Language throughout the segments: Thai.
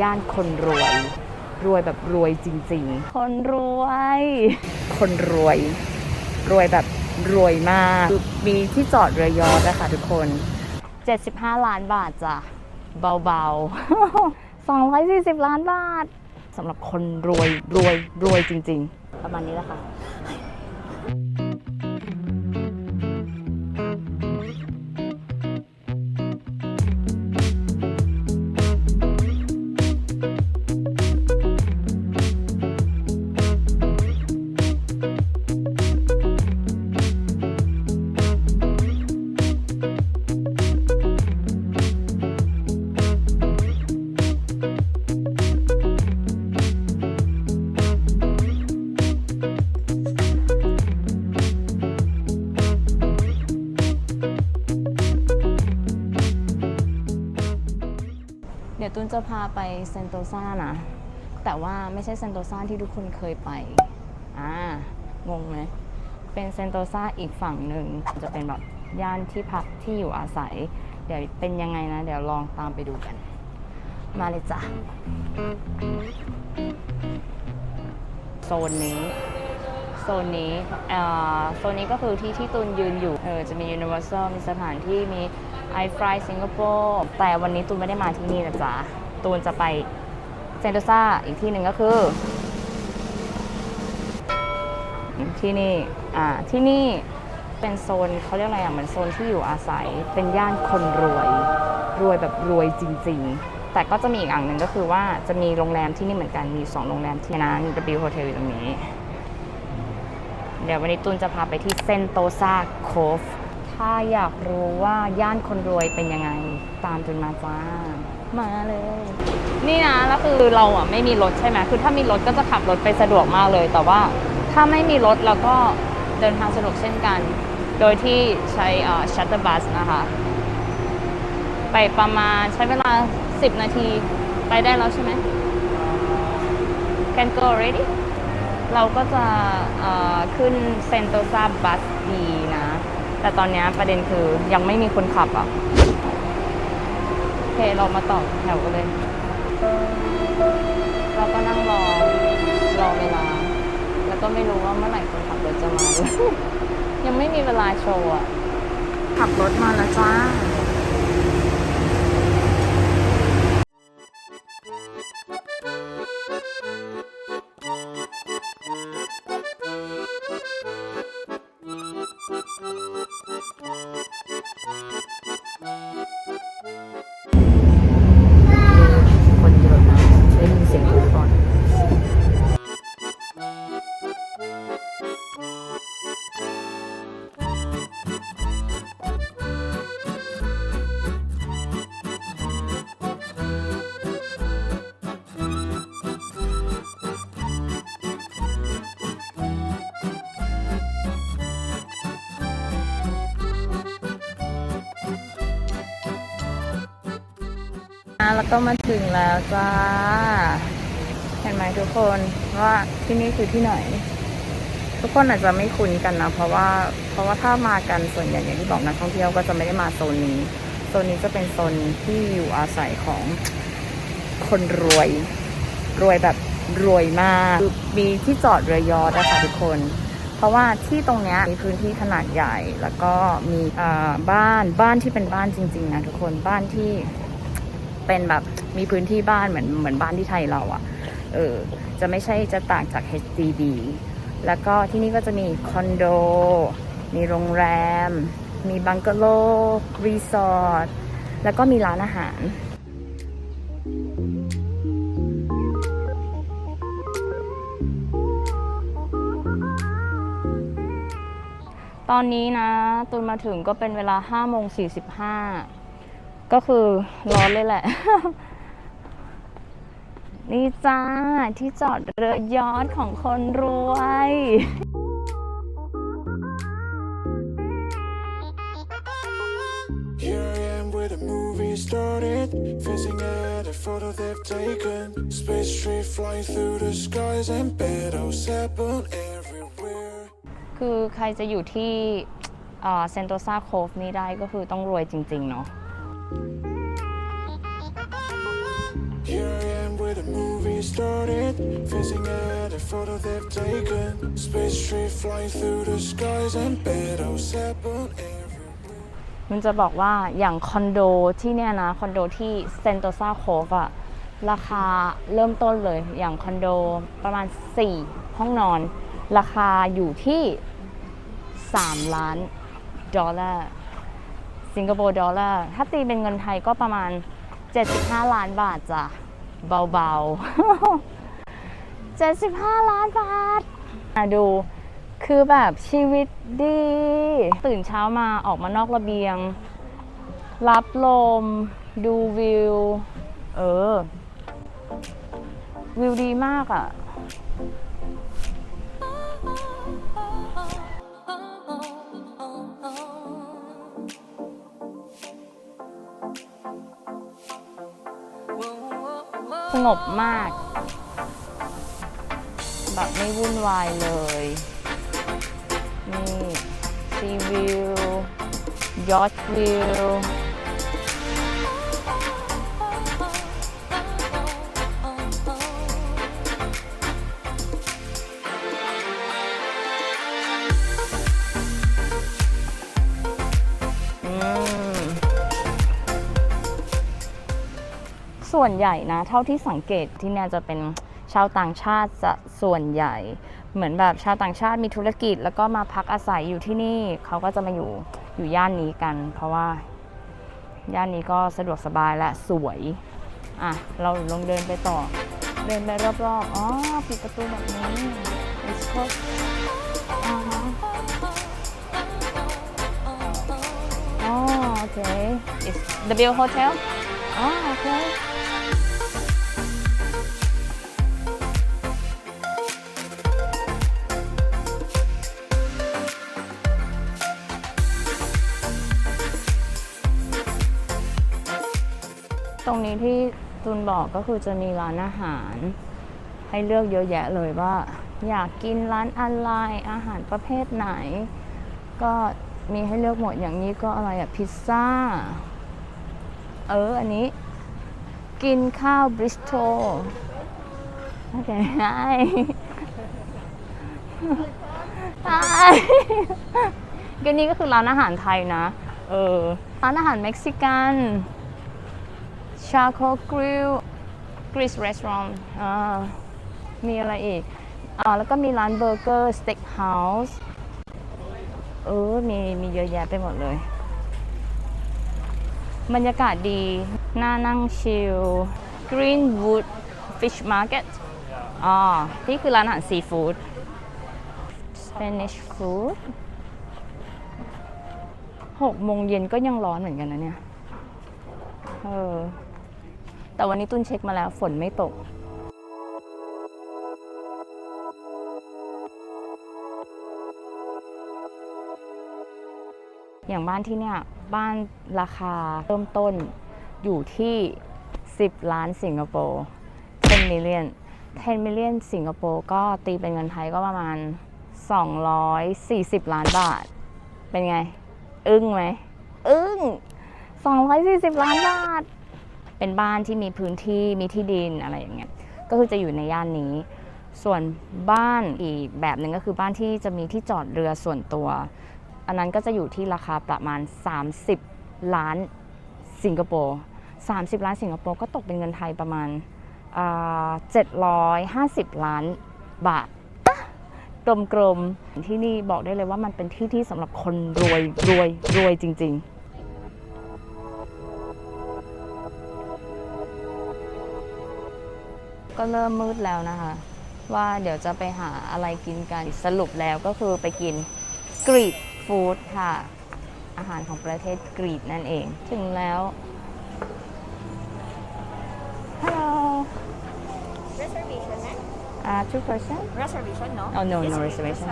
ย่านคนรวย รวยแบบรวยจริง ๆ คนรวย คนรวย รวยแบบรวยมากคือมีที่จอดเรือยอชต์นะคะทุกคน 75 ล้านบาทจ้ะ เบาๆ 240 ล้านบาทสำหรับคนรวยรวยรวยจริง ๆ ประมาณนี้แหละค่ะ ดี๋ยวตุนจะพาไปเซนโตซานะ แต่ว่าไม่ใช่เซนโตซาที่ทุกคนเคยไป อ่างงไหมเป็นเซนโตซาอีกฝั่งหนึ่งจะเป็นแบบย่านที่พักที่อยู่อาศัย เดี๋ยวเป็นยังไงนะ เดี๋ยวลองตามไปดูกัน มาเลยจ้ะโซนนี้ โซนนี้โซนนี้ก็คือที่ที่ตูนยืนอยู่เออจะมี Universal มีสถานที่มี i f l y Singapore แต่วันนี้ตูนไม่ได้มาที่นี่นะจ๊ะตูนจะไปเซนโตซาอีกที่หนึ่งก็คือ ที่นี่อ่าที่นี่เป็นโซนเขาเรียกอะไรอะเหมือนโซนที่อยู่อาศัยเป็นย่านคนรวย รวยแบบรวยจริง ๆ แต่ก็จะมีอีกอย่างหนึ่งก็คือว่าจะมีโรงแรมที่นี่เหมือนกันมีสองโรงแรมที่นะ W Hotel อยู่ตรงนี้ เดี๋ยววันนี้ตูนจะพาไปที่เซนโตซาโคฟ ถ้าอยากรู้ว่าย่านคนรวยเป็นยังไง ตามตูนมาจ้า มาเลย นี่นะแล้วคือเราอะไม่มีรถใช่ไหมคือถ้ามีรถก็จะขับรถไปสะดวกมากเลย แต่ว่าถ้าไม่มีรถเราก็เดินทางสะดวกเช่นกัน โดยที่ใช้ชัตเตอร์บัสนะคะ ไปประมาณใช้เวลา 10 นาที ไปได้แล้วใช่ไหม Can go already เราก็จะขึ้นเซนโตซาบัสดีนะ แต่ตอนนี้ประเด็นคือยังไม่มีคนขับอะ โอเค เรามาต่อแถวกันเลย เราก็นั่งรอ รอเวลา แล้วก็ไม่รู้ว่าเมื่อไหร่คนขับรถจะมายยังไม่มีเวลาโชว์อะ ขับรถมาแล้วจ้า แล้วก็มาถึงแล้วจ้า เห็นไหมทุกคนว่าที่นี่คือที่ไหน ทุกคนอาจจะไม่คุ้นกันนะ เพราะว่าเพราะว่าถ้ามากันส่วนใหญ่อย่างที่บอกนักท่องเที่ยวก็จะไม่ได้มาโซนนี้โซนนี้จะเป็นโซนที่อยู่อาศัยของคนรวย รวยแบบรวยมากคือมีที่จอดเรือยอชต์นะคะทุกคน เพราะว่าที่ตรงนี้มีพื้นที่ขนาดใหญ่ แล้วก็มีบ้านบ้านที่เป็นบ้านจริง ๆ นะทุกคนบ้านที่ เป็นแบบมีพื้นที่บ้านเหมือนเหมือนบ้านที่ไทยเราอะ่ะ เออ จะไม่ใช่จะต่างจาก HDB แล้วก็ที่นี่ก็จะมีคอนโด มีโรงแรม มีบังกะโล รีสอร์ท แล้วก็มีร้านอาหารตอนนี้นะตุนมาถึงก็เป็นเวลา5โมง45 ก็คือร้อนเลยแหละ นี่จ้า ที่จอดเรือยอชต์ของคนรวย Here I am where the movie started. Facing at a photo they've taken. Space tree flying through the skies and battles happen everywhere. คือใครจะอยู่ที่เซนโตซาโคฟนี่ได้ก็คือต้องรวยจริง ๆ เนาะ Here I am restarted. Facing at a photo they've taken. Space tree flying through the skies and battles happen everywhere. มันจะบอกว่าอย่างคอนโดที่เนี่ยนะ คอนโดที่เซนโตซาโคฟอะราคาเริ่มต้นเลยอย่างคอนโดประมาณ 4 ห้องนอน ราคาอยู่ที่ 3 ล้านดอลลาร์ สิงคโปร์ดอลลาร์ ถ้าตีเป็นเงินไทยก็ประมาณ 75 ล้านบาทจ้ะ เบาๆ 75 ล้านบาทมาดู คือแบบชีวิตดี ตื่นเช้ามาออกมานอกระเบียง รับลม ดูวิว เออ วิวดีมากอะ่ะ งบมาก แบบไม่วุ่นวายเลยนี่ซีวิวยอชวิว วนใหญ่นะ เท่าที่สังเกตที่เนี่ยจะเป็นชาวต่างชาติส่วนใหญ่ เหมือนแบบชาวต่างชาติมีธุรกิจ แล้วก็มาพักอาศัยอยู่ที่นี่เขาก็จะมาอยู่อยู่ย่านนี้กัน เพราะว่า ย่านนี้ก็สะดวกสบายและสวยอะเราลงเดินไปต่อ เดินไปรอบๆอ๋อปิดประตูแบบนี้ It's closed อ่าฮะอ๋อโอเค It's the Bill Hotel อ๋อโอเค รงนี้ที่ตูนบอกก็คือจะมีร้านอาหาร ให้เลือกเยอะแยะเลยว่า อยากกินร้านอะไรอาหารประเภทไหน ก็มีให้เลือกหมดอย่างนี้ก็อะไรอะพิซซ่า เออ อันนี้ กินข้าวบริสโตโอเคได้ได้ก็นี่ก็คือร้านอาหารไทยนะ เออ ร้านอาหารเม็กซิกัน ชาโคกริลกริสรีสอร์ทอ่ามีอะไรอีกอ่าแล้วก็มีร้านเบอร์เกอร์สเต็กเฮาส์เออมีมีเยอะแยะไปหมดเลย บรรยากาศดี น่านั่งชิล Greenwood Fish Market อ๋อที่คือร้านอาหารซีฟู้ด Spanish food หกโมงเย็นก็ยังร้อนเหมือนกันนะเนี่ย เออ แต่วันนี้ตุ้นเช็คมาแล้วฝนไม่ตก อย่างบ้านที่เนี่ย บ้านราคาเริ่มต้นอยู่ที่ 10 ล้านสิงคโปร์10 million 10 million สิงคโปร์ก็ตีเป็นเงินไทยก็ประมาณ 240 ล้านบาท เป็นไง อึ้งไหม อึ้ง 240 ล้านบาท เป็นบ้านที่มีพื้นที่มีที่ดินอะไรอย่างเงี้ยก็คือจะอยู่ในย่านนี้ ส่วนบ้านอีกแบบหนึ่งก็คือบ้านที่จะมีที่จอดเรือส่วนตัว อันนั้นก็จะอยู่ที่ราคาประมาณ 30 ล้านสิงคโปร์30 ล้านสิงคโปร์ก็ตกเป็นเงินไทยประมาณอ่า750 ล้านบาทกลมๆที่นี่บอกได้เลยว่ามันเป็นที่ที่สำหรับคนรวยรวยรวยจริง ๆ ก็เริ่มมืดแล้วนะคะ ว่าเดี๋ยวจะไปหาอะไรกินกันสรุปแล้วก็คือไปกินกรีดฟู้ดค่ะ อาหารของประเทศกรีดนั่นเอง ถึงแล้วฮัลโหล Reservation, eh? uh, two person Reservation, no? Oh, no, Yes, no okay, reservation.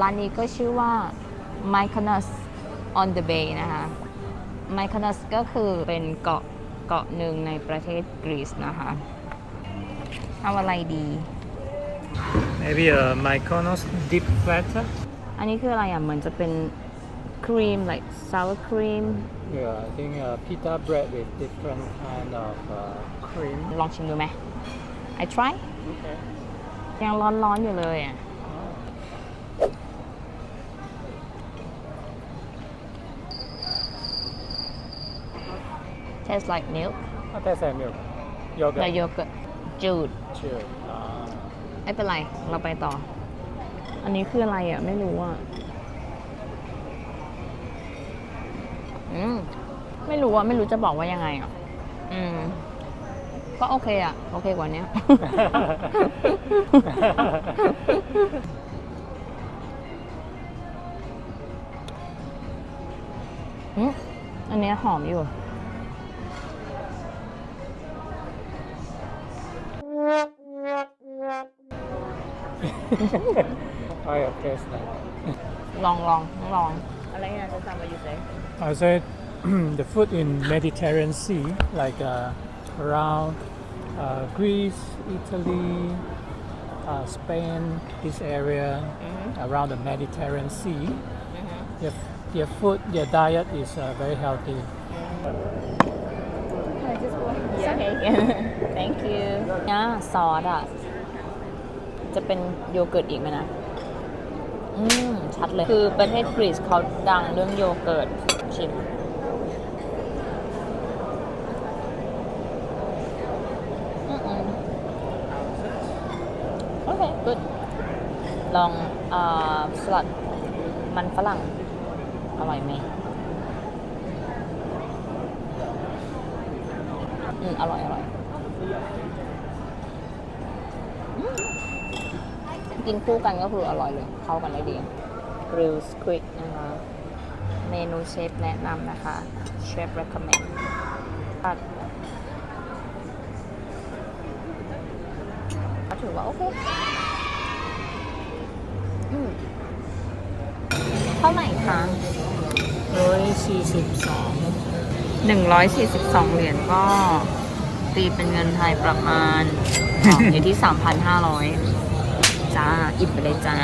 ร้านนี้ก็ชื่อว่า Mykonos on the Bay นะคะ Mykonos ก็คือเป็นเกาะเกาะหนึ่งในประเทศกรีซนะคะเอาอะไรดี Maybe a Mykonos deep platter. อันนี้คืออะไรอะ เหมือนจะเป็นครีม like sour cream Yeah, I think uh, pita bread with different kind of uh, cream. ลองชิมดูไหม I try Okay. ยังร้อนๆอยู่เลยอะ taste like milk What does that milk? Yogurt. แต่โยเกิร์ตจืด Sure. Ah. ไม่เป็นไร เราไปต่อ อันนี้คืออะไรอะ ไม่รู้อะ อืม ไม่รู้อะ ไม่รู้จะบอกว่ายังไงอะ อืม ก็โอเคอะ โอเคกว่าเนี้ยอืมอันเนี้ยหอมอยู่ oh yeah, taste that. ลองลองต้องลองอะไรนะจะจำมาอยู่เซ่ I said the food in Mediterranean Sea, like uh, around uh, Greece, Italy, uh, Spain, this area around the Mediterranean Sea. Your, your food, your diet is uh, very healthy. thank you อ่าซอสอะ จะเป็นโยเกิร์ตอีกไหมนะ อืม ชัดเลย คือประเทศกรีซเขาดังเรื่องโยเกิร์ตชิมอืมอืมโอเค good ลองอ่าสลัดมันฝรั่ง อร่อยไหมอืม อร่อย อร่อย กินคู่กันก็คืออร่อยเลยเข้ากันได้ดี Grill Squid นะคะเมนูเชฟแนะนำนะคะเชฟ recommend ก็ถือว่าโอเคอืมเท่าไหร่คะ142 142เหรียญก็ตีเป็นเงินไทยประมาณ อยู่ที่3,500 จ้า อิ่มไปเลยจ้า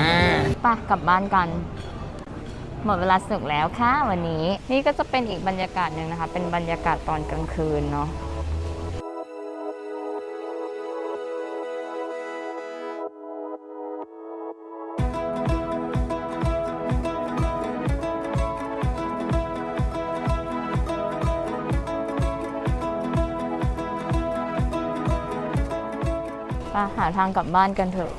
ไป่ะกลับบ้านกันหมดเวลาสนุกแล้วค่ะวันนี้ นี่ก็จะเป็นอีกบรรยากาศหนึ่งนะคะ เป็นบรรยากาศตอนกลางคืนเนาะไปหาทางกลับบ้านกันเถอะ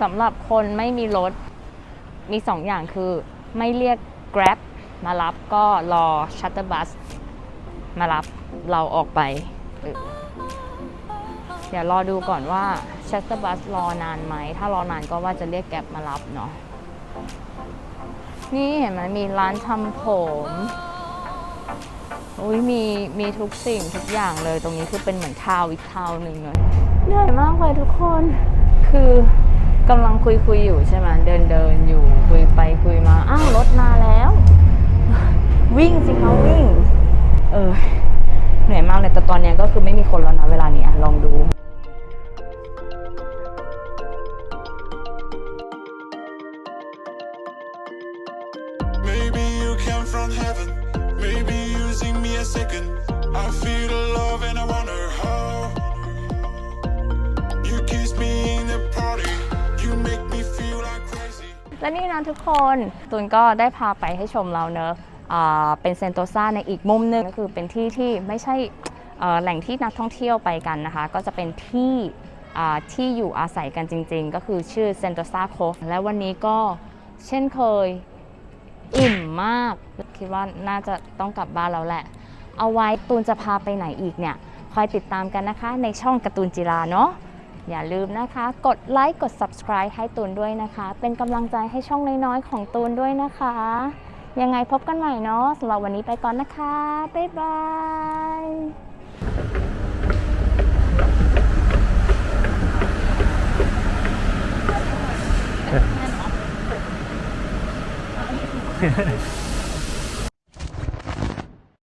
สำหรับคนไม่มีรถ มีสองอย่างคือไม่เรียก Grab มารับก็รอ Shuttle Bus มารับเราออกไปเออเดี๋ยวรอดูก่อนว่าชัตเตอร์บัสรอนานไหม ถ้ารอนานก็ว่าจะเรียกแกร็บมารับเนาะนี่เห็นไหมมีร้านทำผมอุ้ยมีมีทุกสิ่งทุกอย่างเลยตรงนี้คือเป็นเหมือนทาวอีกทาวหนึ่งเลยเหนื่อยมากเลยทุกคนคือ กำลังคุยคุยอยู่ใช่ไหมเดินเดินอยู่คุยไปคุยมาอ้าวรถมาแล้ว วิ่งสิเขาวิ่ง เออเหนื่อยมากเลยแต่ตอนเนี้ยก็คือไม่มีคนแล้วนะเวลานี้ลองดู และนี่นะทุกคนตูนก็ได้พาไปให้ชมเราเนอะอ่าเป็นเซนโตซาในอีกมุมหนึงก็คือเป็นที่ที่ไม่ใช่แหล่งที่นักท่องเที่ยวไปกันนะคะ ก็จะเป็นที่ที่อยู่อาศัยกันจริง ๆ ก็คือชื่อเซนโตซาโคฟและวันนี้ก็เช่นเคยอิ่มมาก คิดว่าน่าจะต้องกลับบ้านแล้วแหละ เอาไว้ตูนจะพาไปไหนอีกเนี่ย คอยติดตามกันนะคะในช่องการ์ตูนจิราเนาะ อย่าลืมนะคะ กดไลค์กด subscribe ให้ตูนด้วยนะคะ เป็นกำลังใจให้ช่องน้อยๆของตูนด้วยนะคะ ยังไงพบกันใหม่เนาะสำหรับวันนี้ไปก่อนนะคะ บ๊ายบายแน่นอน